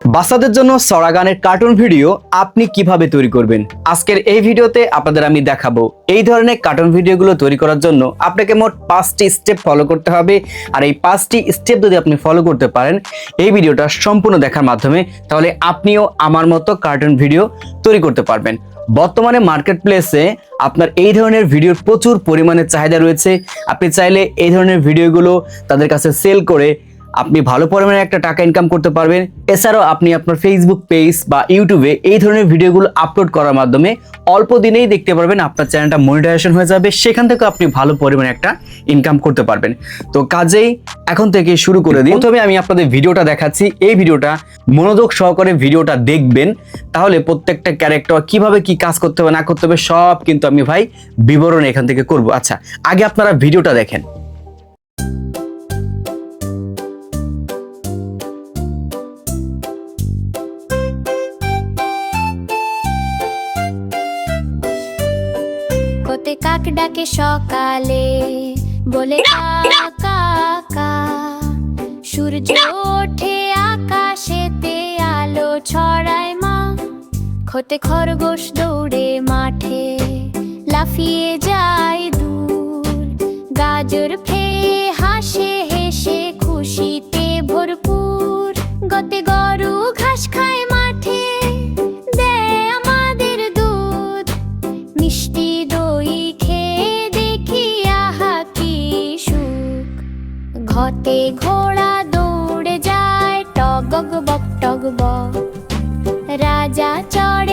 বাচ্চাদের জন্য সরা গানের কার্টুন ভিডিও আপনি কীভাবে তৈরি করবেন? আজকের এই ভিডিওতে আপনাদের আমি দেখাবো। এই ধরনের কার্টুন ভিডিওগুলো তৈরি করার জন্য আপনাকে মোট পাঁচটি স্টেপ ফলো করতে হবে। আর এই পাঁচটি স্টেপ যদি আপনি ফলো করতে পারেন, এই ভিডিওটা সম্পূর্ণ দেখার মাধ্যমে তাহলে আপনিও আমার মতো কার্টুন ভিডিও তৈরি করতে পারবেন। বর্তমানে মার্কেট প্লেসে আপনার এই ধরনের ভিডিওর প্রচুর পরিমাণে চাহিদা রয়েছে। আপনি চাইলে এই ধরনের ভিডিওগুলো তাদের কাছে সেল করে আপনি ভালো পরিমাণে একটা টাকা ইনকাম করতে পারবেন। এছাড়াও আপনি আপনার ফেসবুক পেজ বা ইউটিউবে এই ধরনের ভিডিওগুলো আপলোড করার মাধ্যমে অল্প দিনেই দেখতে পারবেন আপনার চ্যানেলটা মনিটাইজেশন হয়ে যাবে। সেখান থেকে আপনি ভালো পরিমাণে একটা ইনকাম করতে পারবেন। তো কাজেই এখন থেকে শুরু করে দিই। প্রথমে আমি আপনাদের ভিডিওটা দেখাচ্ছি। এই ভিডিওটা মনোযোগ সহকারে ভিডিওটা দেখবেন। তাহলে প্রত্যেকটা ক্যারেক্টার কীভাবে কি কাজ করতে হবে, না করতে হবে, সব কিন্তু আমি ভাই বিবরণ এখান থেকে করব। আচ্ছা আগে আপনারা ভিডিওটা দেখেন। কাক ডাকে সকালে বলে কা সূর্য ওঠে আকাশেতে আলো ছড়ায় মা। খোতে খরগোশ দৌড়ে মাঠে লাফিয়ে যায় দূর। গাজর খেয়ে হাসে হেসে খুশিতে ভরপুর। গতে গরু ঘাস খায় ঘতে ঘোড়া দৌড়ে যায় টগগ বক টগ বক। রাজা চড়ে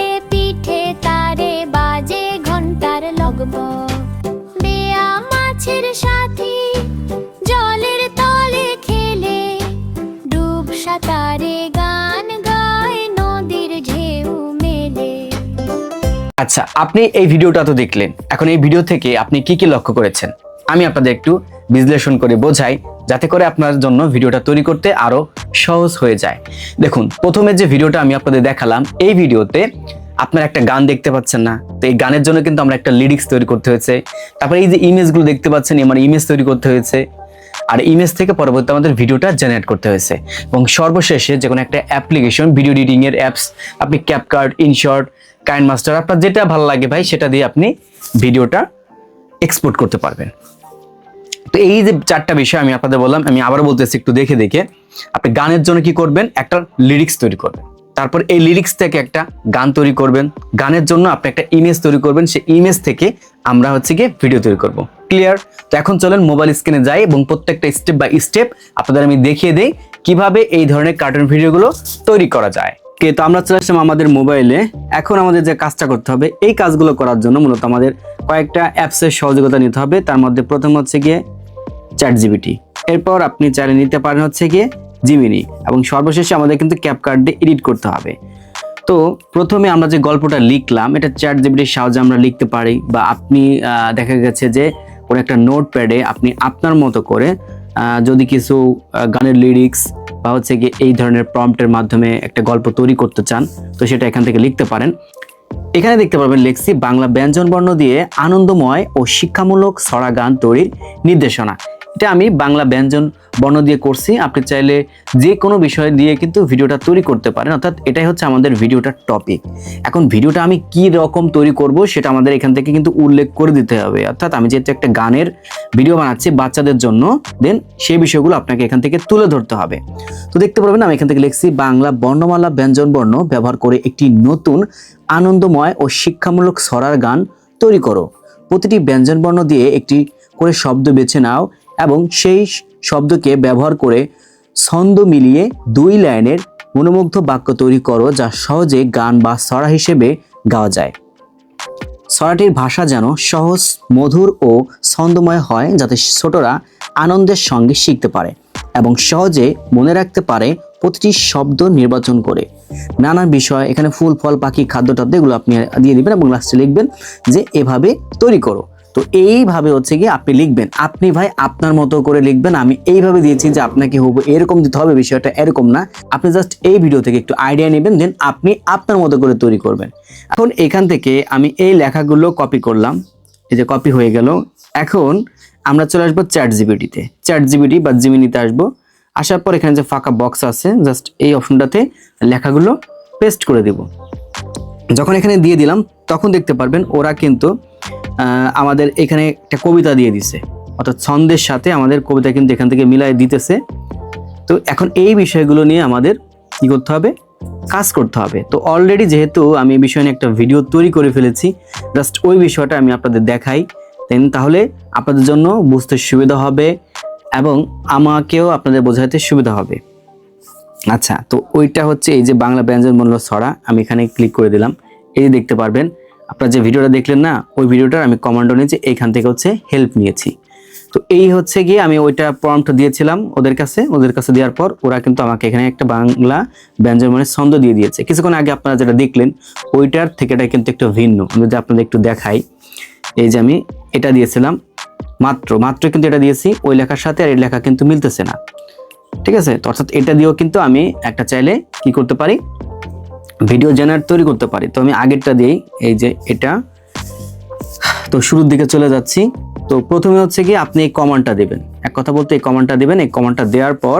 আচ্ছা আপনি এই ভিডিওটা তো দেখলেন। এখন এই ভিডিও থেকে আপনি কি কি লক্ষ্য করেছেন? আমি আপনাদের একটু বিশ্লেষণ করে বোঝাই, যাতে করে আপনার জন্য ভিডিওটা তৈরি করতে আরও সহজ হয়ে যায়। দেখুন, প্রথমে যে ভিডিওটা আমি আপনাদের দেখালাম, এই ভিডিওতে আপনার একটা গান দেখতে পাচ্ছেন না। তো এই গানের জন্য কিন্তু আমরা একটা লিরিক্স তৈরি করতে হয়েছে। তারপরে এই যে ইমেজগুলো দেখতে পাচ্ছেন আমার ইমেজ তৈরি করতে হয়েছে। আর ইমেজ থেকে পরবর্তী আমাদের ভিডিওটা জেনারেট করতে হয়েছে। এবং সর্বশেষে যে কোনো একটা অ্যাপ্লিকেশন ভিডিও এডিটিং এর অ্যাপস আপনি ক্যাপকার্ড ইনশর্ট কাইন মাস্টার, আপনার যেটা ভালো লাগে ভাই, সেটা দিয়ে আপনি ভিডিওটা এক্সপোর্ট করতে পারবেন। তো এই যে চারটা বিষয় আমি আপনাদের বললাম, আমি আবার বলতেছি একটু দেখে দেখে, আপনি গানের জন্য কি করবেন? একটা লিরিক্স তৈরি করবেন। তারপর এই লিরিক্স থেকে একটা গান তৈরি করবেন। গানের জন্য আপনি একটা ইমেজ তৈরি করবেন। সেই ইমেজ থেকে আমরা হচ্ছে গিয়ে ভিডিও তৈরি করব। ক্লিয়ার তো এখন চলেন মোবাইল স্ক্রিনে যাই এবং প্রত্যেকটা স্টেপ বাই স্টেপ আপনাদের আমি দেখিয়ে দেই কীভাবে এই ধরনের কার্টুন ভিডিওগুলো তৈরি করা যায়। কে তো আমরা চলে আসলাম আমাদের মোবাইলে এখন আমাদের যে কাজটা করতে হবে, এই কাজগুলো করার জন্য মূলত আমাদের কয়েকটা অ্যাপসের সহযোগিতা নিতে হবে। তার মধ্যে প্রথম হচ্ছে গিয়ে চ্যাট জিবিটি এরপর আপনি চাইলে নিতে পারেন হচ্ছে গিয়ে জিমিনি এবং সর্বশেষে আমাদের কিন্তু ক্যাপ কার্ড দিয়ে এডিট করতে হবে। তো প্রথমে আমরা যে গল্পটা লিখলাম, এটা চ্যাট জিবিটির সাহায্যে আমরা লিখতে পারি বা আপনি দেখা গেছে যে কোনো একটা নোট প্যাডে আপনি আপনার মতো করে যদি কিছু গানের লিরিক্স বা হচ্ছে গিয়ে এই ধরনের প্রম্পটের মাধ্যমে একটা গল্প তৈরি করতে চান, তো সেটা এখান থেকে লিখতে পারেন। এখানে দেখতে পারবেন, লেখছি, বাংলা ব্যঞ্জন বর্ণ দিয়ে আনন্দময় ও শিক্ষামূলক ছড়া গান তৈরির নির্দেশনা। এটা আমি বাংলা ব্যঞ্জন বর্ণ দিয়ে করছি। আপনি চাইলে যে কোনো বিষয় দিয়ে কিন্তু ভিডিওটা তৈরি করতে পারেন। অর্থাৎ এটাই হচ্ছে আমাদের ভিডিওটার টপিক এখন ভিডিওটা আমি কি রকম তৈরি করব সেটা আমাদের এখান থেকে কিন্তু উল্লেখ করে দিতে হবে। অর্থাৎ আমি যেহেতু একটা গানের ভিডিও বানাচ্ছি বাচ্চাদের জন্য দেন সেই বিষয়গুলো আপনাকে এখান থেকে তুলে ধরতে হবে। তো দেখতে পারবেন আমি এখান থেকে লিখছি, বাংলা বর্ণমালা ব্যঞ্জন বর্ণ ব্যবহার করে একটি নতুন, আনন্দময় ও শিক্ষামূলক ছড়ার গান তৈরি করো। প্রতিটি ব্যঞ্জন বর্ণ দিয়ে একটি করে শব্দ বেছে নাও। এবং সেই শব্দকে ব্যবহার করে ছন্দ মিলিয়ে দুই লাইনের মনোমুগ্ধ বাক্য তৈরি করো যা সহজে গান বা ছড়া হিসেবে গাওয়া যায়। ছড়াটির ভাষা যেন সহজ, মধুর ও ছন্দময় হয় যাতে ছোটরা আনন্দের সঙ্গে শিখতে পারে এবং সহজে মনে রাখতে পারে প্রতিটি শব্দ নির্বাচন করে। নানা বিষয়, এখানে ফুল, ফল, পাখি, খাদ্য, টাদ্য এগুলো আপনি দিয়ে দিবেন এবং লাস্টে লিখবেন যে এভাবে তৈরি করো। তো এইভাবে হচ্ছে কি আপনি লিখবেন। আপনি ভাই আপনার মতো করে লিখবেন, আমি এইভাবে দিয়েছি যে আপনাকে হব এরকম দিতে হবে, বিষয়টা এরকম না। আপনি জাস্ট এই ভিডিও থেকে একটু আইডিয়া নেবেন দেন আপনি আপনার মতো করে তৈরি করবেন। এখন এখান থেকে আমি এই লেখাগুলো কপি করলাম, এই যে কপি হয়ে গেল। এখন আমরা চলে আসব চ্যাট জিবিটিতে চ্যাট জিবিটি বা জিমিনিতে আসব। আসার পর এখানে যে ফাঁকা বক্স আছে জাস্ট এই অপশনটাতে লেখাগুলো পেস্ট করে দিব। যখন এখানে দিয়ে দিলাম, তখন দেখতে পারবেন ওরা কিন্তু আমাদের এখানে একটা কবিতা দিয়ে দিছে। অর্থাৎ ছন্দের সাথে আমাদের কবিতা কিন্তু এখান থেকে মিলাই দিতেছে। তো এখন এই বিষয়গুলো নিয়ে আমাদের কি করতে হবে? কাজ করতে হবে। তো অলরেডি যেহেতু আমি এই বিষয় নিয়ে একটা ভিডিও তৈরি করে ফেলেছি জাস্ট ওই বিষয়টা আমি আপনাদের দেখাই। দেন তাহলে আপনাদের জন্য বুঝতে সুবিধা হবে এবং আমাকেও আপনাদের বোঝাতে সুবিধা হবে। আচ্ছা তো ওইটা হচ্ছে এই যে বাংলা ব্যঞ্জন মূল্য ছড়া, আমি এখানে ক্লিক করে দিলাম। এই দেখতে পারবেন আপনারা যে ভিডিওটা দেখলেন না, ওই ভিডিওটার আমি কমান্ডো নিয়েছি, এইখান থেকে হচ্ছে হেল্প নিয়েছি। তো এই হচ্ছে গিয়ে আমি ওইটা প্রম্পট দিয়েছিলাম ওদের কাছে ওদের কাছে দেওয়ার পর ওরা কিন্তু আমাকে এখানে একটা বাংলা ব্যঞ্জন মানে ছন্দ দিয়ে দিয়েছে। কিছুক্ষণ আগে আপনারা যেটা দেখলেন, ওইটার থেকে এটা কিন্তু একটু ভিন্ন। যদি আপনাদের একটু দেখাই, এই যে আমি এটা দিয়েছিলাম, মাত্র মাত্র কিন্তু এটা দিয়েছি, ওই লেখার সাথে আর এই লেখা কিন্তু মিলতেছে না। ঠিক আছে? তো অর্থাৎ এটা দিয়েও কিন্তু আমি একটা চাইলে কি করতে পারি? ভিডিও জেনারেট তৈরি করতে পারি। তো আমি আগেরটা দিই এই যে এটা। তো শুরুর দিকে চলে যাচ্ছি। তো প্রথমে হচ্ছে কি আপনি এই কমান্ডটা দেবেন। এক কথা বলতে এই কমান্ডটা দেবেন। এই কমান্ডটা দেওয়ার পর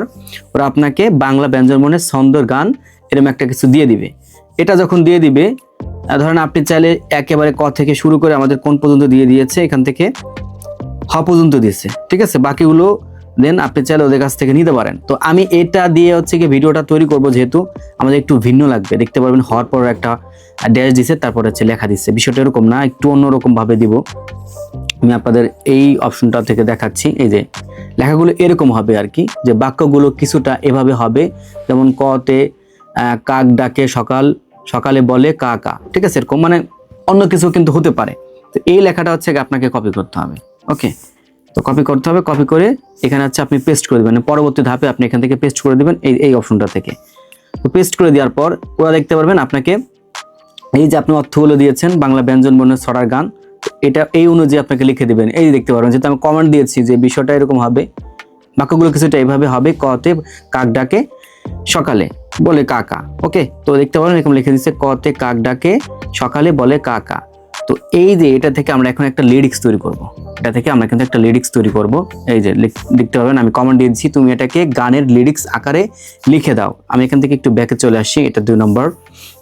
ওরা আপনাকে বাংলা ব্যঞ্জন মনে ছন্দর গান এরকম একটা কিছু দিয়ে দিবে। এটা যখন দিয়ে দিবে ধরেন আপনি চাইলে একেবারে ক থেকে শুরু করে আমাদের কোন পর্যন্ত দিয়ে দিয়েছে, এখান থেকে হ পর্যন্ত দিয়েছে। ঠিক আছে? বাকিগুলো দেন আপনি চাইলে ওদের কাছ থেকে নিতে পারেন। তো আমি এটা দিয়ে হচ্ছে কি ভিডিওটা তৈরি করব যেহেতু আমাদের একটু ভিন্ন লাগবে। দেখতে পারবেন হওয়ার পর একটা ড্যাশ দিছে, তারপর হচ্ছে লেখা দিচ্ছে বিষয়টা এরকম না, একটু অন্যরকম ভাবে দিব। আমি আপনাদের এই অপশনটা থেকে দেখাচ্ছি। এই যে, লেখাগুলো এরকম হবে আর কি, যে বাক্যগুলো কিছুটা এভাবে হবে। যেমন কতে কাক ডাকে সকাল, সকালে বলে কা কা। ঠিক আছে, এরকম মানে অন্য কিছু কিন্তু হতে পারে। তো এই লেখাটা হচ্ছে আপনাকে কপি করতে হবে। ওকে তো কপি করতে হবে কপি করে এখানে হচ্ছে আপনি পেস্ট করে দেবেন। পরবর্তী ধাপে আপনি এখান থেকে পেস্ট করে দেবেন এই এই অপশনটা থেকে। তো পেস্ট করে দেওয়ার পর ওরা দেখতে পারবেন আপনাকে এই যে আপনি অর্থগুলো দিয়েছেন, বাংলা ব্যঞ্জন বর্ণের ছড়ার গান এটা এই অনুযায়ী আপনাকে লিখে দেবেন। এই দেখতে পারবেন, যেহেতু আমি কমেন্ট দিয়েছি যে বিষয়টা এরকম হবে, বাক্যগুলো কিছুটা এইভাবে হবে কতে কাক ডাকে সকালে বলে কাকা। ওকে তো দেখতে পারেন এরকম লিখে দিচ্ছে কতে কাক ডাকে সকালে বলে কাকা। তো এই যে এটা থেকে আমরা এখন একটা লিরিক্স তৈরি করব। এটা থেকে আমরা কিন্তু একটা লিরিক্স তৈরি করব। এই যে লিখ- দেখতে পাবেন আমি কমেন্ট দিয়েছি তুমি এটাকে গানের লিরিক্স আকারে লিখে দাও। আমি এখান থেকে একটু ব্যাকে চলে আসছি, এটা দুই নম্বর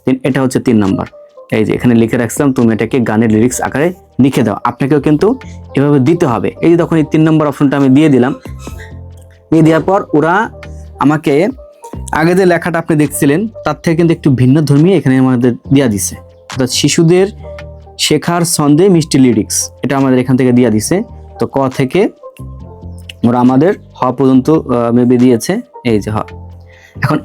দেন এটা হচ্ছে তিন নম্বর এই যে এখানে লিখে রাখছিলাম, তুমি এটাকে গানের লিরিক্স আকারে লিখে দাও। আপনাকেও কিন্তু এভাবে দিতে হবে। এই যে তখন এই তিন নম্বর অপশনটা আমি দিয়ে দিলাম। দিয়ে দেওয়ার পর ওরা আমাকে আগে যে লেখাটা আপনি দেখছিলেন, তার থেকে কিন্তু একটু ভিন্ন ধর্মী এখানে আমাদের দেওয়া দিছে। অর্থাৎ শিশুদের শেখার ছন্দে মিষ্টি লিরিক্স এটা আমাদের এখান থেকে দেওয়া দিছে। তো ক থেকে ওরা আমাদের হ পর্যন্ত মেবি দিয়েছে। এই যে হ। এখন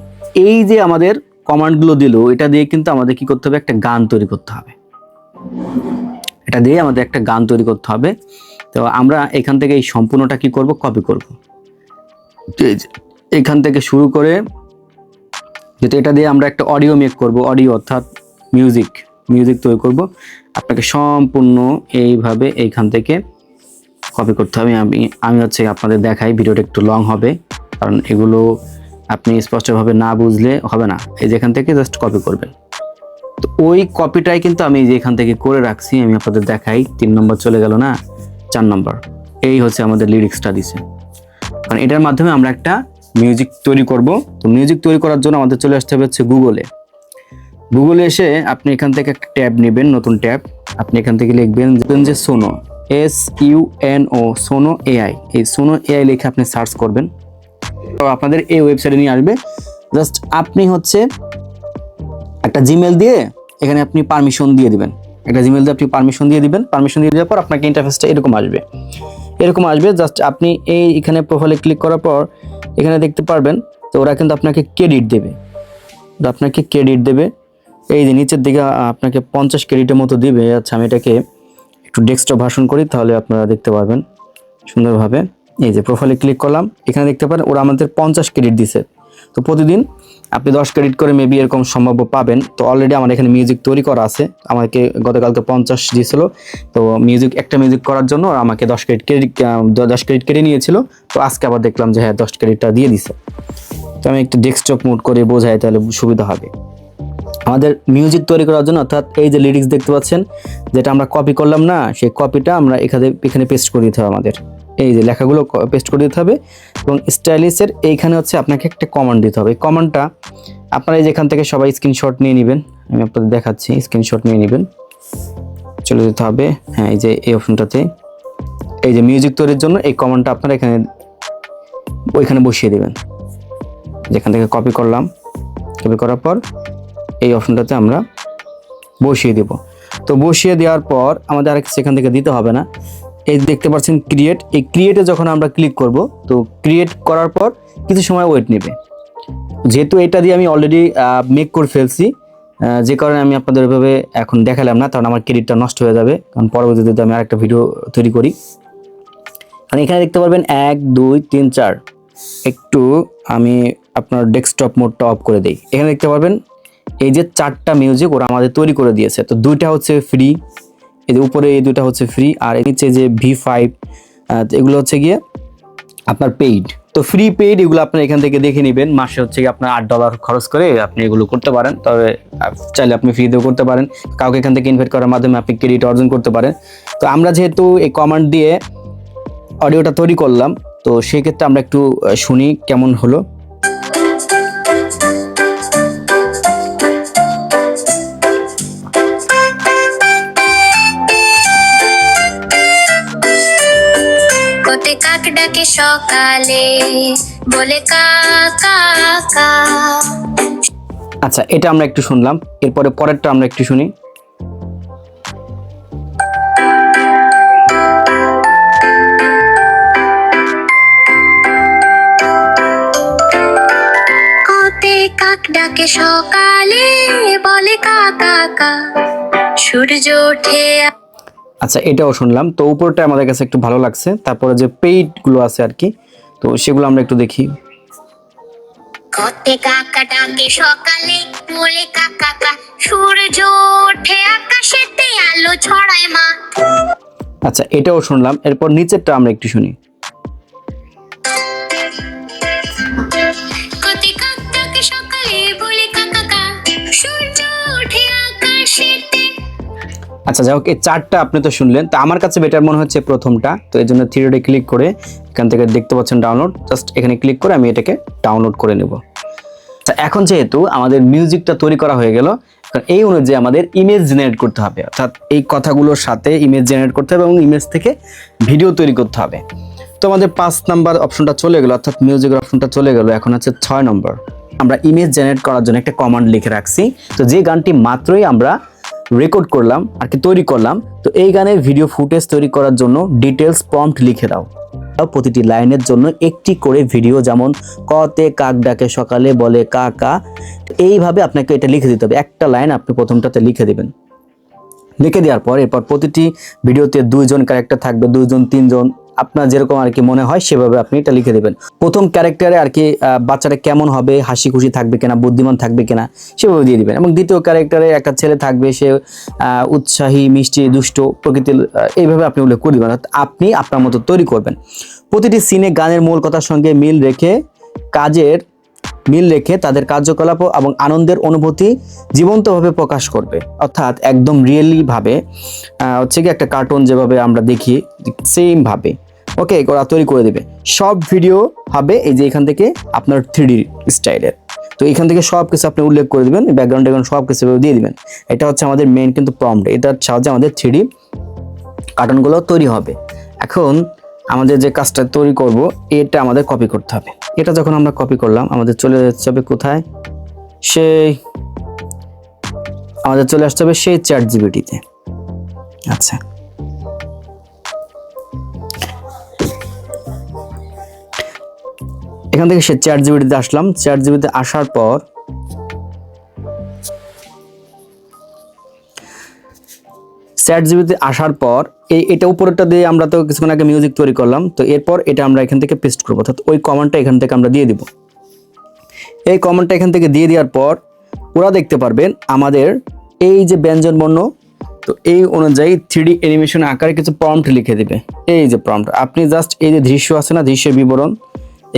এই যে আমাদের কমান্ডগুলো দিল, এটা দিয়ে কিন্তু আমাদের কি করতে হবে? একটা গান তৈরি করতে হবে। এটা দিয়ে আমাদের একটা গান তৈরি করতে হবে। তো আমরা এখান থেকে এই সম্পূর্ণটা কি করব? কপি করব। এখান থেকে শুরু করে, যেহেতু এটা দিয়ে আমরা একটা অডিও মেক করব অডিও অর্থাৎ মিউজিক মিউজিক তৈরি করব। আপনাকে সম্পূর্ণ এইভাবে এইখান থেকে কপি করতে হবে। আমি আমি হচ্ছে আপনাদের দেখাই, ভিডিওটা একটু লং হবে। কারণ এগুলো আপনি স্পষ্টভাবে না বুঝলে হবে না। এই যে এখান থেকে জাস্ট কপি করবেন। তো ওই কপিটাই কিন্তু আমি যে এখান থেকে করে রাখছি, আমি আপনাদের দেখাই। তিন নম্বর চলে গেল না? চার নম্বর। এই হচ্ছে আমাদের লিরিক্সটা দিছে। কারণ এটার মাধ্যমে আমরা একটা মিউজিক তৈরি করব। তো মিউজিক তৈরি করার জন্য আমাদের চলে আসতে হবে হচ্ছে গুগলে গুগলে এসে আপনি এখান থেকে একটা ট্যাব নেবেন, নতুন ট্যাব। আপনি এখান থেকে লিখবেন যে Suno S U N O Suno AI এই সোনো এআই লিখে আপনি সার্চ করবেন। তো আপনাদের এই ওয়েবসাইটে নিয়ে আসবে। জাস্ট আপনি হচ্ছে একটা জিমেল দিয়ে এখানে আপনি পারমিশন দিয়ে দিবেন। একটা জিমেল দিয়ে আপনি পারমিশন দিয়ে দিবেন। পারমিশন দিয়ে দেওয়ার পর আপনাকে ইন্টারফেসটা এরকম আসবে। এরকম আসবে, জাস্ট আপনি এই এখানে প্রোফাইলে ক্লিক করার পর এখানে দেখতে পারবেন, তো ওরা কিন্তু আপনাকে ক্রেডিট দেবে। আপনাকে ক্রেডিট দেবে। এই যে নিচের দিকে আপনাকে পঞ্চাশ ক্রেডিটের মতো দিবে। আচ্ছা আমি এটাকে একটু ডেস্কটপ ভাষণ করি, তাহলে আপনারা দেখতে পারবেন সুন্দরভাবে। এই যে প্রোফাইলে ক্লিক করলাম, এখানে দেখতে পারেন ওরা আমাদের পঞ্চাশ ক্রেডিট দিছে। তো প্রতিদিন আপনি দশ ক্রেডিট করে মেবি এরকম সম্ভাব্য পাবেন। তো অলরেডি আমার এখানে মিউজিক তৈরি করা আছে। আমাকে গতকালকে পঞ্চাশ দিয়েছিল। তো মিউজিক একটা মিউজিক করার জন্য আমাকে দশ ক্রেডিট ক্রেডিট দশ ক্রেডিট কেটে নিয়েছিল। তো আজকে আবার দেখলাম যে হ্যাঁ দশ ক্রেডিটটা দিয়ে দিছে। তো আমি একটু ডেস্কটপ মোড করে বোঝাই, তাহলে সুবিধা হবে। আমাদের মিউজিক তৈরি করার জন্য, অর্থাৎ এই যে লিরিক্স দেখতে পাচ্ছেন, যেটা আমরা কপি করলাম না, সেই কপিটা আমরা এখানে এখানে পেস্ট করে দিতে হবে আমাদের। এই যে লেখাগুলো পেস্ট করে দিতে হবে এবং স্টাইলিশের এইখানে হচ্ছে আপনাকে একটা কমান্ড দিতে হবে। কমান্ডটা আপনারা এই যেখান থেকে সবাই স্ক্রিনশট নিয়ে নেবেন, আমি আপনাদের দেখাচ্ছি স্ক্রিনশট নিয়ে নেবেন। চলে যেতে হবে হ্যাঁ এই যে এই অপশনটাতে এই যে মিউজিক তৈরির জন্য এই কমান্ডটা আপনারা এখানে, ওইখানে বসিয়ে দেবেন। যেখান থেকে কপি করলাম কপি করার পর এই অপশনটাতে আমরা বসিয়ে দেব। তো বসিয়ে দেওয়ার পর আমাদের আরেক সেখান থেকে দিতে হবে না। এই দেখতে পাচ্ছেন ক্রিয়েট এই ক্রিয়েটে যখন আমরা ক্লিক করব, তো ক্রিয়েট করার পর কিছু সময় ওয়েট নেবে। যেহেতু এটা দিয়ে আমি অলরেডি মেক করে ফেলছি যে কারণে আমি আপনাদের ওইভাবে এখন দেখালাম না, কারণ আমার ক্রেডিটটা নষ্ট হয়ে যাবে, কারণ পরবর্তীতে আমি আরেকটা ভিডিও তৈরি করি। আর এখানে দেখতে পারবেন এক, দুই, তিন, চার। একটু আমি আপনার ডেস্কটপ মোডটা অফ করে দিই। এখানে দেখতে পারবেন এই যে চারটা মিউজিক ওরা আমাদের তৈরি করে দিয়েছে। তো দুইটা হচ্ছে ফ্রি এই যে উপরে এই দুইটা হচ্ছে ফ্রি আর নিচে যে ভি ফাইভ এগুলো হচ্ছে গিয়ে আপনার পেইড তো ফ্রি পেইড এগুলো আপনার এখান থেকে দেখে নেবেন। মাসে হচ্ছে আপনার আট ডলার খরচ করে আপনি এগুলো করতে পারেন। তবে চাইলে আপনি ফ্রিতেও করতে পারেন। কাউকে এখান থেকে ইনভাইট করার মাধ্যমে আপনি ক্রেডিট অর্জন করতে পারেন। তো আমরা যেহেতু এই কমান্ড দিয়ে অডিওটা তৈরি করলাম, তো সেক্ষেত্রে আমরা একটু শুনি কেমন হলো। ডাকে সকালে। বলে কা কা কা। আচ্ছা এটা আমরা একটু শুনলাম। এরপরে পরেরটা আমরা একটু শুনি। কোতে কাক ডাকে সকালে বলে কা কা কা। সূর্য ওঠে আচ্ছা এটাও শুনলাম। তো উপরটা আমাদের কাছে একটু ভালো লাগছে। তারপরে যে পেইডগুলো আছে আর কি তো সেগুলো আমরা একটু দেখি। কতে কাকা ডাকে সকালে বলে কা কা কা সূর্য ওঠে আকাশেতে আলো ছড়ায় মা আচ্ছা এটাও শুনলাম। এরপর নিচেরটা আমরা একটু শুনি। আচ্ছা যাই হোক, এই চারটা আপনি তো শুনলেন। তো আমার কাছে বেটার মনে হচ্ছে প্রথমটা। তো এই জন্য থ্রিডে ক্লিক করে এখান থেকে দেখতে পাচ্ছেন ডাউনলোড জাস্ট এখানে ক্লিক করে আমি এটাকে ডাউনলোড করে নেব। আচ্ছা এখন যেহেতু আমাদের মিউজিকটা তৈরি করা হয়ে গেল এই অনুযায়ী আমাদের ইমেজ জেনারেট করতে হবে। অর্থাৎ এই কথাগুলোর সাথে ইমেজ জেনারেট করতে হবে এবং ইমেজ থেকে ভিডিও তৈরি করতে হবে। তো আমাদের পাঁচ নাম্বার অপশনটা চলে গেল, অর্থাৎ মিউজিকের অপশনটা চলে গেল। এখন হচ্ছে ছয় নম্বর। আমরা ইমেজ জেনারেট করার জন্য একটা কমান্ড লিখে রাখছি। তো যে গানটি মাত্রই আমরা রেকর্ড করলাম আর কি তৈরি করলাম। তো এই গানের ভিডিও ফুটেজ তৈরি করার জন্য ডিটেলস প্রম্পট লিখে দাও। প্রতিটি লাইনের জন্য একটি করে ভিডিও যেমন কতে কাক ডাকে সকালে বলে কা কা এইভাবে আপনাকে এটা লিখে দিতে হবে। একটা লাইন আপনি প্রথমটাতে লিখে দেবেন। লিখে দেওয়ার পর এরপর প্রতিটি ভিডিওতে দুইজন ক্যারেক্টার থাকবে, দুইজন, তিনজন। আপনার যেরকম আর কি মনে হয়, সেভাবে আপনি এটা লিখে দেবেন। প্রথম ক্যারেক্টারে আর কি বাচ্চাটা কেমন হবে, হাসি খুশি থাকবে কিনা, বুদ্ধিমান থাকবে কিনা, সেভাবে দিয়ে দিবেন। এবং দ্বিতীয় ক্যারেক্টারে একটা ছেলে থাকবে, সে উৎসাহী, মিষ্টি, দুষ্ট প্রকৃতির এইভাবে আপনি উল্লেখ করে দিবেন। আপনি আপনার মতো তৈরি করবেন। প্রতিটি সিনে গানের মূল কথার সঙ্গে মিল রেখে, কাজের মিল রেখে তাদের কার্যকলাপ এবং আনন্দের অনুভূতি জীবন্তভাবে প্রকাশ করবে। অর্থাৎ একদম রিয়েলি ভাবে হচ্ছে কি একটা কার্টুন যেভাবে আমরা দেখি সেম ভাবে। ওকে ওরা তৈরি করে দেবে। সব ভিডিও হবে এই যে এখান থেকে আপনার থ্রি স্টাইলের। তো এখান থেকে সব কিছু আপনি উল্লেখ করে দেবেন ব্যাকগ্রাউন্ড সব কিছু দিয়ে দিবেন। এটা হচ্ছে আমাদের মেন কিন্তু প্রম্পট এটার সাহায্যে আমাদের থ্রি কার্টুনগুলো তৈরি হবে। এখন আমাদের যে কাজটা তৈরি করব, এটা আমাদের কপি করতে হবে। এটা যখন আমরা কপি করলাম, আমাদের চলে যাচ্ছে হবে কোথায়? সেই, আমাদের চলে আসতে হবে সেই চ্যাট জিবিটিতে আচ্ছা। এখান থেকে সে চ্যাট জিবিটিতে আসলাম। চ্যাট জিবিতে আসার পর চ্যাট জিবিতে আসার পর এই এটা উপরেরটা দিয়ে আমরা তো কিছুক্ষণ আগে মিউজিক তৈরি করলাম। তো এরপর এটা আমরা এখান থেকে পেস্ট করব। অর্থাৎ ওই কমেন্টটা এখান থেকে আমরা দিয়ে দিব। এই কমেন্টটা এখান থেকে দিয়ে দেওয়ার পর ওরা দেখতে পারবেন আমাদের এই যে ব্যঞ্জন বর্ণ, তো এই অনুযায়ী থ্রি অ্যানিমেশন আকারে কিছু প্রম্পট লিখে দিবে। এই যে প্রম্পট আপনি জাস্ট এই যে দৃশ্য আছে না, দৃশ্যের বিবরণ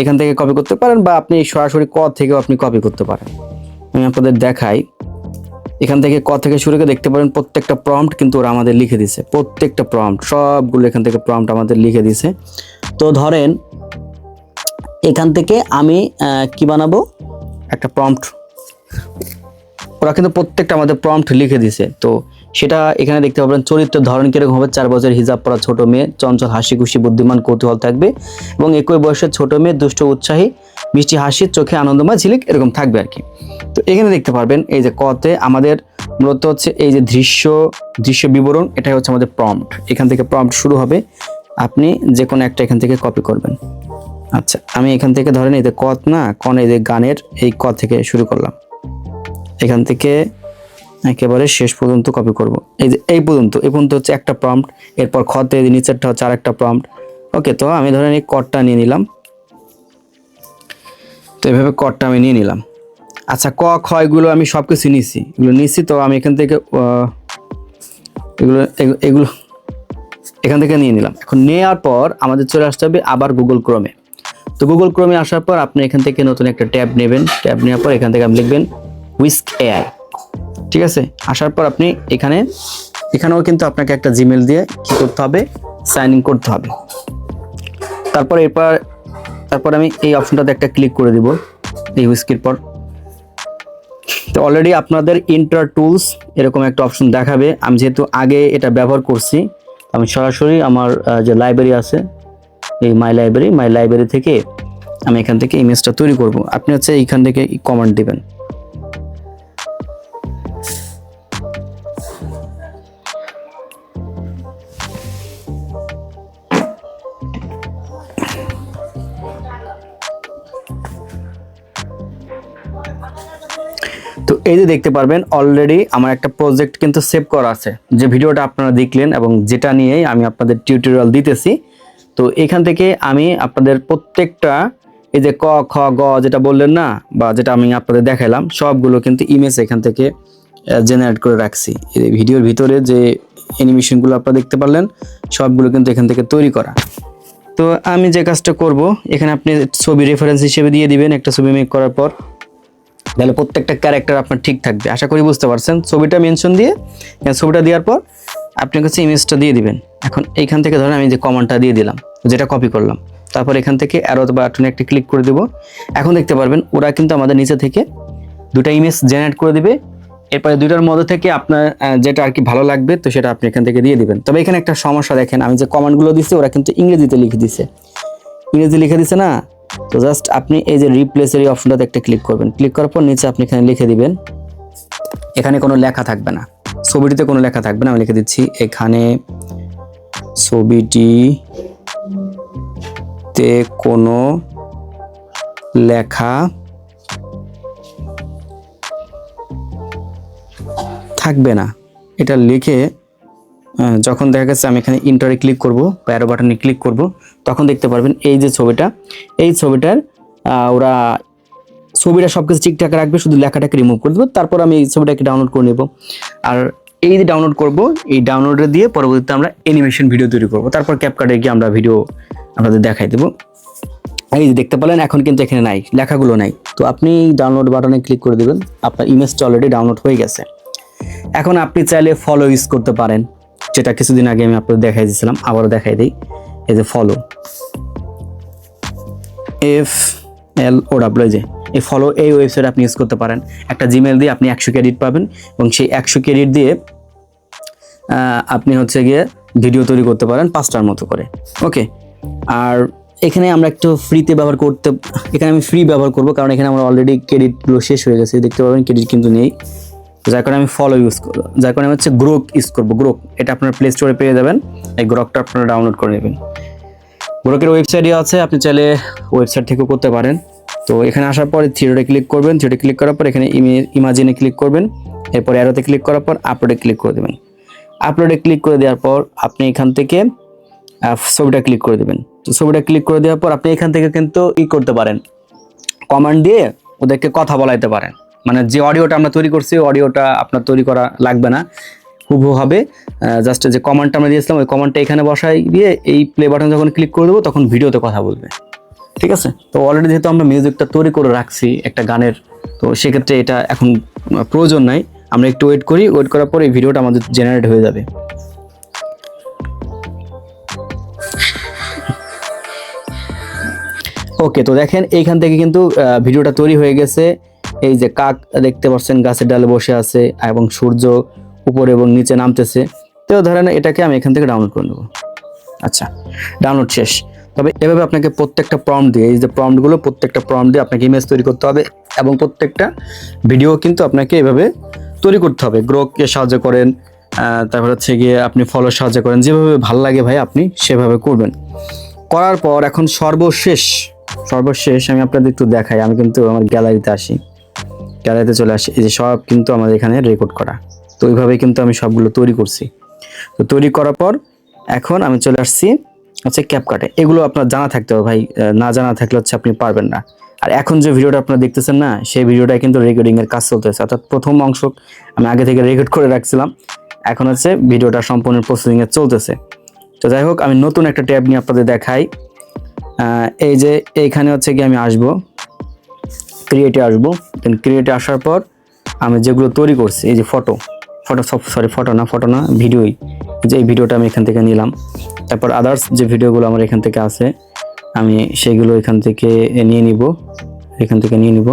এখান থেকে কপি করতে পারেন বা আপনি সরাসরি ক থেকেও আপনি কপি করতে পারেন। আমি আপনাদের দেখাই। এখান থেকে ক থেকে শুরু করে দেখতে পারেন প্রত্যেকটা প্রম্পট কিন্তু ওরা আমাদের লিখে দিছে প্রত্যেকটা প্রম্পট সবগুলো এখান থেকে প্রম্পট আমাদের লিখে দিছে তো ধরেন, এখান থেকে আমি কি বানাবো? একটা প্রম্পট ওরা কিন্তু প্রত্যেকটা আমাদের প্রম্পট লিখে দিছে তো সেটা এখানে দেখতে পাবেন, চরিত্রের ধরন কীরকম হবে, চার বছর হিজাব পরা ছোট মেয়ে, চঞ্চল হাসি খুশি বুদ্ধিমান, কৌতূহল থাকবে এবং একই বয়সের ছোট মেয়ে, দুষ্ট, উৎসাহী, মিষ্টি হাসির চোখে আনন্দময়, ঝিলিক এরকম থাকবে আর কি। তো এখানে দেখতে পারবেন, এই যে কতে আমাদের মূলত হচ্ছে এই যে দৃশ্য দৃশ্য বিবরণ, এটাই হচ্ছে আমাদের প্রম্পট এখান থেকে প্রম্পট শুরু হবে, আপনি যে কোনো একটা এখান থেকে কপি করবেন। আচ্ছা আমি এখান থেকে ধরেন এই যে কত না, কন এই যে গানের, এই ক থেকে শুরু করলাম। এখান থেকে একেবারে শেষ পর্যন্ত কপি করব। এই যে, এই পর্যন্ত এই পর্যন্ত হচ্ছে একটা প্রম্পট এরপর খতে নিচেরটা হচ্ছে আরেকটা প্রম্পট ওকে তো আমি ধরেন এই কটটা নিয়ে নিলাম। তো এভাবে কটটা আমি নিয়ে নিলাম। আচ্ছা ক, খ এগুলো আমি সব কিছু নিছি। এগুলো নিছি তো আমি এখান থেকে এগুলো এগুলো এখান থেকে নিয়ে নিলাম। এখন নেওয়ার পর আমাদের চলে আসতে হবে আবার গুগল ক্রোমে তো গুগল ক্রোমে আসার পর আপনি এখান থেকে নতুন একটা ট্যাব নেবেন। ট্যাব নেওয়ার পর এখান থেকে আপনি লিখবেন উইস্ক এআই ঠিক আছে? আসার পর আপনি এখানে, এখানেও কিন্তু আপনাকে একটা জিমেল দিয়ে কি করতে হবে? সাইন ইন করতে হবে। তারপর এরপর, তারপর আমি এই অপশনটাতে একটা ক্লিক করে দিব, এই উইস্কির পর। তো অলরেডি আপনাদের ইন্টার টুলস এরকম একটা অপশন দেখাবে। আমি যেহেতু আগে এটা ব্যবহার করছি, আমি সরাসরি আমার যে লাইব্রেরি আছে, এই মাই লাইব্রেরি মাই লাইব্রেরি থেকে আমি এখান থেকে ইমেজটা তৈরি করব। আপনি হচ্ছে এইখান থেকে কমান্ড দিবেন। এই যে দেখতে পারবেন অলরেডি আমার একটা প্রজেক্ট কিন্তু সেভ করা আছে। যে ভিডিওটা আপনারা দেখলেন এবং যেটা নিয়েই আমি আপনাদের টিউটোরিয়াল দিতেছি। তো এখান থেকে আমি আপনাদের প্রত্যেকটা, এই যে ক, খ, গ যেটা বললেন না, বা যেটা আমি আপনাদের দেখালাম, সবগুলো কিন্তু ইমেজ এখান থেকে জেনারেট করে রাখছি। এই ভিডিওর ভিতরে যে অ্যানিমেশনগুলো আপনারা দেখতে পারলেন, সবগুলো কিন্তু এখান থেকে তৈরি করা। তো আমি যে কাজটা করব, এখানে আপনি ছবি রেফারেন্স হিসেবে দিয়ে দিবেন, একটা ছবি মেক করার পর। তাহলে প্রত্যেকটা ক্যারেক্টার আপনার ঠিক থাকবে। আশা করি বুঝতে পারছেন। ছবিটা মেনশন দিয়ে এখানে ছবিটা দেওয়ার পর আপনি কাছে ইমেজটা দিয়ে দিবেন। এখন এইখান থেকে ধরেন আমি যে কমান্ডটা দিয়ে দিলাম, যেটা কপি করলাম। তারপর এখান থেকে অ্যারো বাটনে একটা ক্লিক করে দেব। এখন দেখতে পারবেন, ওরা কিন্তু আমাদের নিচে থেকে দুটা ইমেজ জেনারেট করে দিবে। এরপরে দুইটার মধ্যে থেকে আপনার যেটা আর কি ভালো লাগবে, তো সেটা আপনি এখান থেকে দিয়ে দিবেন। তবে এখানে একটা সমস্যা দেখেন, আমি যে কমান্ডগুলো দিচ্ছি ওরা কিন্তু ইংরেজিতে লিখে দিছে। ইংরেজি লিখে দিছে না? তো জাস্ট আপনি এই যে রিপ্লেসের অপশনটাতে একটা ক্লিক করবেন। ক্লিক করার পর নিচে আপনি এখানে লিখে দিবেন, এখানে কোনো লেখা থাকবে না। ছবিটিতে কোনো লেখা থাকবে না, আমি লিখে দিচ্ছি, এখানে ছবিটিতে কোনো লেখা থাকবে না। এটা লিখে যখন দেখা গেছে আমি এখানে ইন্টারে ক্লিক করব, বা অ্যারো বাটনে ক্লিক করব তখন দেখতে পারবেন এই যে ছবিটা। এই ছবিটার ওরা ছবিটা সব কিছু ঠিকঠাক রাখবে, শুধু লেখাটাকে রিমুভ করে দেবো, তারপর আমি এই ছবিটাকে ডাউনলোড করে নেব। আর এই যে ডাউনলোড করব, এই ডাউনলোডে দিয়ে পরবর্তীতে আমরা অ্যানিমেশন ভিডিও তৈরি করব। তারপর ক্যাপকার্ডে গিয়ে আমরা ভিডিও আপনাদের দেখাই দেবো। এই যে দেখতে পেলেন, এখন কিন্তু এখানে নাই, লেখাগুলো নাই। তো আপনি ডাউনলোড বাটনে ক্লিক করে দেবেন, আপনার ইমেজটা অলরেডি ডাউনলোড হয়ে গেছে। এখন আপনি চাইলে ফলো ইউজ করতে পারেন, যেটা কিছুদিন আগে আমি আপনাদের দেখাই দিয়েছিলাম, আবারও দেখাই দিই। এই যে follow F L O W যে, এই ফলো এই ওয়েবসাইট আপনি ইউজ করতে পারেন। একটা জিমেল দিয়ে আপনি একশো ক্রেডিট পাবেন এবং সেই একশো ক্রেডিট দিয়ে আপনি হচ্ছে গিয়ে ভিডিও তৈরি করতে পারেন পাঁচটার মতো করে। ওকে আর এখানে আমরা একটু ফ্রিতে ব্যবহার করতে, এখানে আমি ফ্রি ব্যবহার করব, কারণ এখানে আমার অলরেডি ক্রেডিটগুলো শেষ হয়ে গেছে, দেখতে পাবেন ক্রেডিট কিন্তু নেই। যার কারণে আমি ফলো ইউজ করব, যার কারণে আমি হচ্ছে গ্রোক ইউজ করব। গ্রোক এটা আপনার প্লে স্টোরে পেয়ে যাবেন। এই গ্রকটা আপনারা ডাউনলোড করে নেবেন। গ্রোকের ওয়েবসাইটই আছে, আপনি চাইলে ওয়েবসাইট থেকেও করতে পারেন। তো এখানে আসার পরে থিয়েটারে ক্লিক করবেন। থিয়েটারে ক্লিক করার পর এখানে ইমাজিনে ক্লিক করবেন। এরপর অ্যারোতে ক্লিক করার পর আপলোডে ক্লিক করে দেবেন। আপলোডে ক্লিক করে দেওয়ার পর আপনি এখান থেকে ছবিটা ক্লিক করে দেবেন। তো ছবিটা ক্লিক করে দেওয়ার পর আপনি এখান থেকে কিন্তু ই করতে পারেন। কমান্ড দিয়ে ওদেরকে কথা বলাইতে পারেন। মানে যে অডিওটা আমরা তৈরি করছি অডিওটা আপনার তৈরি করা লাগবে না। হুবহু হবে। জাস্ট যে কমান্ডটা আমরা দিয়েছিলাম, ওই কমান্ডটা এখানে বসাই দিয়ে এই প্লে বাটন যখন ক্লিক করে দেবো, তখন ভিডিওতে কথা বলবে। ঠিক আছে? তো অলরেডি যেহেতু আমরা মিউজিকটা তৈরি করে রাখছি একটা গানের, তো সেক্ষেত্রে এটা এখন প্রয়োজন নাই। আমরা একটু ওয়েট করি ওয়েট করার পর এই ভিডিওটা আমাদের জেনারেট হয়ে যাবে। ওকে তো দেখেন, এইখান থেকে কিন্তু ভিডিওটা তৈরি হয়ে গেছে। এই যে কাক দেখতে পাচ্ছেন, গাছের ডালে বসে আছে এবং সূর্য উপরে এবং নিচে নামতেছে। তো ধরেন এটাকে আমি এখান থেকে ডাউনলোড করে নেব। আচ্ছা ডাউনলোড শেষ। তবে এভাবে আপনাকে প্রত্যেকটা প্রম্পট দিয়ে, এই যে প্রম্পটগুলো প্রত্যেকটা প্রম্পট দিয়ে আপনাকে ইমেজ তৈরি করতে হবে এবং প্রত্যেকটা ভিডিও কিন্তু আপনাকে এভাবে তৈরি করতে হবে। গ্রোকে সাহায্য করেন তারপর হচ্ছে গিয়ে আপনি ফলো সাহায্য করেন, যেভাবে ভালো লাগে ভাই আপনি সেভাবে করবেন। করার পর এখন সর্বশেষ সর্বশেষ আমি আপনাদের একটু দেখাই, আমি কিন্তু আমার গ্যালারিতে আসি। গ্যালারিতে চলে আসি, এই যে সব কিন্তু আমাদের এখানে রেকর্ড করা। তো ওইভাবেই কিন্তু আমি সবগুলো তৈরি করছি। তো তৈরি করার পর এখন আমি চলে আসছি হচ্ছে ক্যাপকাটে এগুলো আপনার জানা থাকতে হবে ভাই না জানা থাকলে হচ্ছে আপনি পারবেন না। আর এখন যে ভিডিওটা আপনারা দেখতেছেন না, সেই ভিডিওটা কিন্তু রেকর্ডিংয়ের কাজ চলতেছে। অর্থাৎ প্রথম অংশ আমি আগে থেকে রেকর্ড করে রাখছিলাম। এখন হচ্ছে ভিডিওটা সম্পূর্ণ প্রসেসিংয়ে চলতেছে। তো যাই হোক, আমি নতুন একটা ট্যাব নিয়ে আপনাদের দেখাই। এই যে এইখানে হচ্ছে কি আমি আসব। ক্রিয়েটে আসব। দেন ক্রিয়েটে আসার পর আমি যেগুলো তৈরি করছি, এই যে ফটো ফটো সব সরি ফটো না ফটো না ভিডিওই যে এই ভিডিওটা আমি এখান থেকে নিলাম। তারপর আদার্স যে ভিডিওগুলো আমার এখান থেকে আছে, আমি সেগুলো এখান থেকে নিয়ে নিব, এখান থেকে নিয়ে নিব।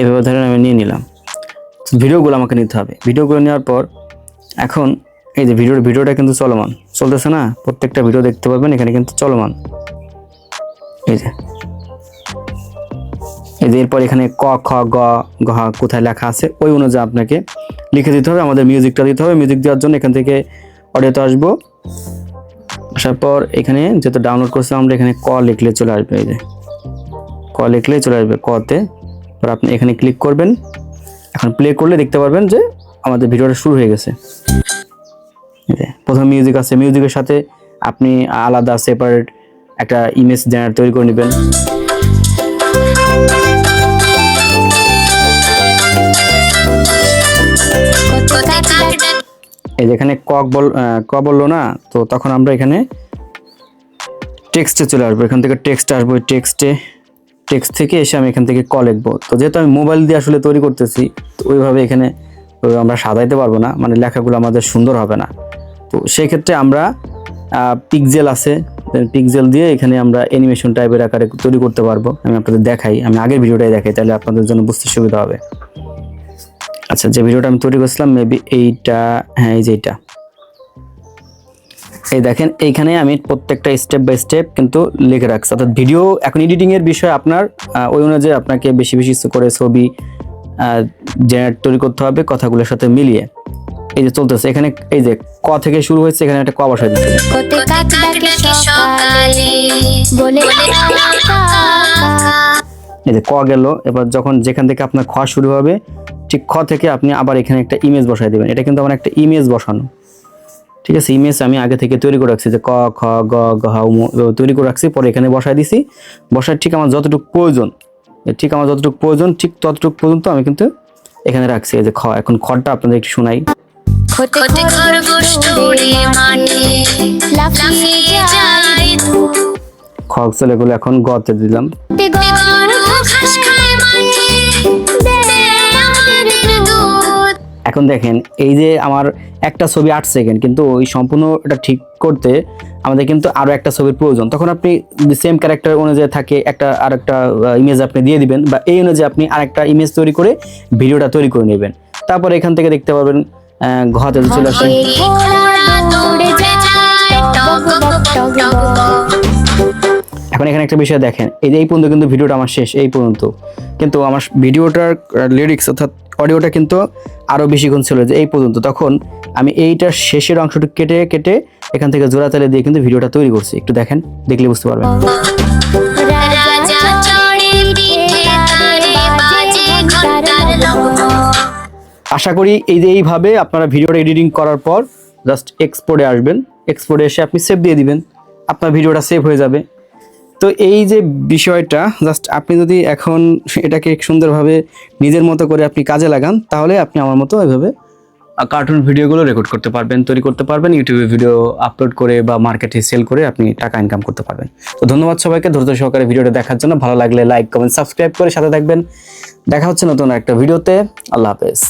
এভাবে ধরেন আমি নিয়ে নিলাম। ভিডিওগুলো আমাকে নিতে হবে। ভিডিওগুলো নেওয়ার পর এখন এই যে ভিডিওর ভিডিওটা কিন্তু চলমান। চলতেছে না? প্রত্যেকটা ভিডিও দেখতে পাবেন এখানে কিন্তু চলমান। এই যে। এই যে এরপর এখানে ক, খ, গ, ঘ কোথায় লেখা আছে, ওই অনুযায়ী আপনাকে লিখে দিতে হবে, আমাদের মিউজিকটা দিতে হবে মিউজিক দেওয়ার জন্য এখান থেকে অডিওতে আসব। আসার পর এখানে যেহেতু ডাউনলোড করছে আমরা এখানে ক লিখলে চলে আসবে, এই যে। ক লিখলে চলে আসবে কতে পর আপনি এখানে ক্লিক করবেন। এখন প্লে করলে দেখতে পারবেন যে আমাদের ভিডিওটা শুরু হয়ে গেছে। প্রথম মিউজিক আছে মিউজিকের সাথে আপনি আলাদা সেপারেট একটা ইমেজ জেনারেট তৈরি করে নেবেন। এই যে এখানে কক বল ক বলল না, তো তখন আমরা এখানে টেক্সটে চলে আসব। এখান থেকে টেক্সট আসব টেক্সটে টেক্সট থেকে এসে আমি এখান থেকে ক লিখব। তো যেহেতু আমি মোবাইল দিয়ে আসলে তৈরি করতেছি, তো ওইভাবে এখানে আমরা সাজাইতে পারব না মানে লেখাগুলো আমাদের সুন্দর হবে না। তো সেই ক্ষেত্রে আমরা পিকজেল আছে পিকজেল দিয়ে এখানে আমরা অ্যানিমেশন টাইপের আকারে তৈরি করতে পারব। আমি আপনাদের দেখাই, আমি আগের ভিডিওটাই দেখাই, তাহলে আপনাদের জন্য বুঝতে সুবিধা হবে। আচ্ছা যে ভিডিওটা আমি তৈরি করছিলাম মেবি এইটা হ্যাঁ এই যে এইটা। এই দেখেন এইখানে আমি প্রত্যেকটা স্টেপ বাই স্টেপ কিন্তু লিখে রাখছি। অর্থাৎ ভিডিও এখন এডিটিংয়ের বিষয় আপনার ওই অনুযায়ী আপনাকে বেশি বেশি করে ছবি জেনারেট তৈরি করতে হবে কথাগুলোর সাথে মিলিয়ে। এই যে চলতেছে এখানে এই যে ক থেকে শুরু হয়েছে এখানে একটা ক বসাই দিচ্ছে। এই যে ক গেল এবার যখন যেখান থেকে আপনার খ শুরু হবে ঠিক খ থেকে আপনি আবার এখানে একটা ইমেজ বসাই দেবেন এটা কিন্তু আমার একটা ইমেজ বসানো ঠিক আছে ইমেজ আমি আগে থেকে তৈরি করে রাখছি যে ক খ গ গ তৈরি করে রাখছি পরে এখানে বসাই দিছি বসার ঠিক আমার যতটুকু প্রয়োজন ঠিক আমার যতটুকু প্রয়োজন ঠিক ততটুকু পর্যন্ত আমি কিন্তু এখানে রাখছি এই যে খ এখন খড়টা আপনাদের একটু শোনাই কোথায় খরগোশ দৌড়ে মাঠে লাফিয়ে যায় খ চলে গেলো এখন গতে দিলাম এখন দেখেন এই যে আমার একটা ছবি আট সেকেন্ড কিন্তু ওই সম্পূর্ণ এটা ঠিক করতে আমাদের কিন্তু আরও একটা ছবির প্রয়োজন। তখন আপনি সেম ক্যারেক্টার অনুযায়ী থাকে একটা আর একটা ইমেজ আপনি দিয়ে দিবেন বা এই অনুযায়ী আপনি আরেকটা ইমেজ তৈরি করে ভিডিওটা তৈরি করে নেবেন। তারপর এখান থেকে দেখতে পাবেন ঘতে চলে আসেন এখন এখানে একটা বিষয় দেখেন এই যে এই পর্যন্ত কিন্তু ভিডিওটা আমার শেষ এই পর্যন্ত। কিন্তু আমার ভিডিওটার লিরিক্স অর্থাৎ অডিওটা কিন্তু আরও বেশিক্ষণ ছিল যে এই পর্যন্ত। তখন আমি এইটার শেষের অংশটুকু কেটে কেটে এখান থেকে জোড়া তালে দিয়ে কিন্তু ভিডিওটা তৈরি করছি। একটু দেখেন, দেখলে বুঝতে পারবেন। আশা করি এই যে এইভাবে আপনারা ভিডিওটা এডিটিং করার পর জাস্ট এক্সপোর্টে আসবেন। এক্সপোর্টে এসে আপনি সেভ দিয়ে দিবেন। আপনার ভিডিওটা সেভ হয়ে যাবে। তো এই যে বিষয়টা জাস্ট আপনি যদি এখন এটাকে সুন্দরভাবে নিজের মতো করে আপনি কাজে লাগান, তাহলে আপনি আমার মতো এইভাবে কার্টুন ভিডিওগুলো রেকর্ড করতে পারবেন, তৈরি করতে পারবেন ইউটিউবে ভিডিও আপলোড করে বা মার্কেটে সেল করে আপনি টাকা ইনকাম করতে পারবেন। তো ধন্যবাদ সবাইকে, ধৈর্য সহকারে ভিডিওটা দেখার জন্য। ভালো লাগলে লাইক কমেন্ট সাবস্ক্রাইব করে সাথে থাকবেন। দেখা হচ্ছে নতুন একটা ভিডিওতে আল্লাহ হাফেজ।